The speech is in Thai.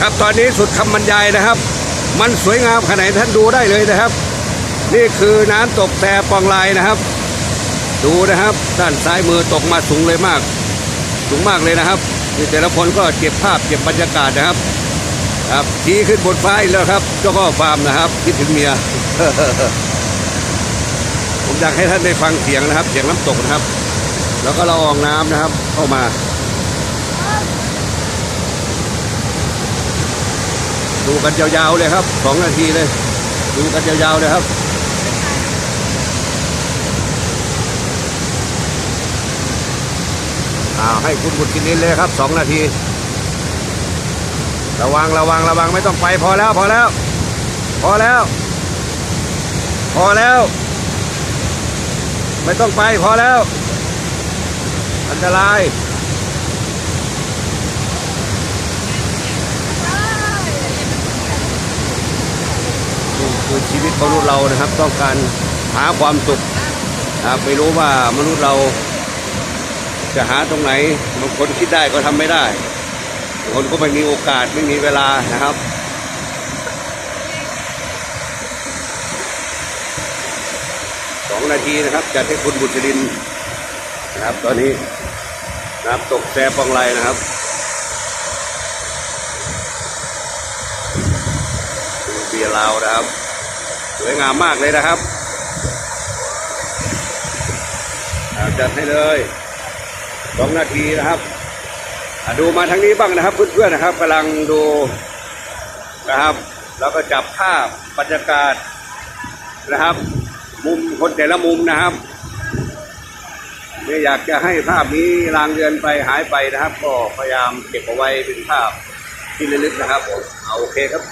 ครับตอนนี้สุดคำบรรยายนะครับ มันสวยงามขนาดไหนท่านดูได้เลยนะครับ นี่คือน้ำตกแต่ปองลายนะครับ ดูนะครับ ด้านซ้ายมือตกมาสูงเลยมาก สูงมากเลยนะครับนี่แต่ละคนก็เก็บภาพเก็บบรรยากาศนะครับ ครับชี้ขึ้นบนฟ้าอีกแล้วครับเจ้าพ่อฟาร์มนะครับคิดถึงเมียผมอยากให้ท่านได้ฟังเสียงนะครับ เสียงน้ำตกนะครับ แล้วก็ละอองน้ำนะครับ เข้ามา ดูกันยาวๆเลยครับสองนาทีเลย ดูกันยาวๆเลยครับอ้าวให้คุณบุตรกินนินเลยครับสองนาที ระวังระวังระวังไม่ต้องไปพอแล้วพอแล้ว พอแล้ว พอแล้ว ไม่ต้องไปพอแล้ว อันตรายนี่คือชีวิต มนุษย์เรานะครับ ต้องการหาความสุขนะครับไม่รู้ว่ามนุษย์เราจะหาตรงไหนบางคนคิดได้ก็ทำไม่ได้บางคนก็ไม่มีโอกาสไม่มีเวลานะครับสองนาทีนะครับจัดให้คุณบุตรินนะครับ ตอนนี้น้ำตกแซ่ปองไรนะครับดูเบียร์ลาวนะครับ สวยงามมากเลยนะครับจัดให้เลยสองนาทีนะครับดูมาทางนี้บ้างนะครับเพื่อนๆนะครับกำลังดูนะครับ แล้วก็จับภาพบรรยากาศนะครับ มุมคนแต่ละมุมนะครับไม่อยากจะให้ภาพนี้ลางเรือนไปหายไปนะครับ ก็พยายามเก็บเอาไว้เป็นภาพที่ระลึกนะครับผมเอาโอเคครับ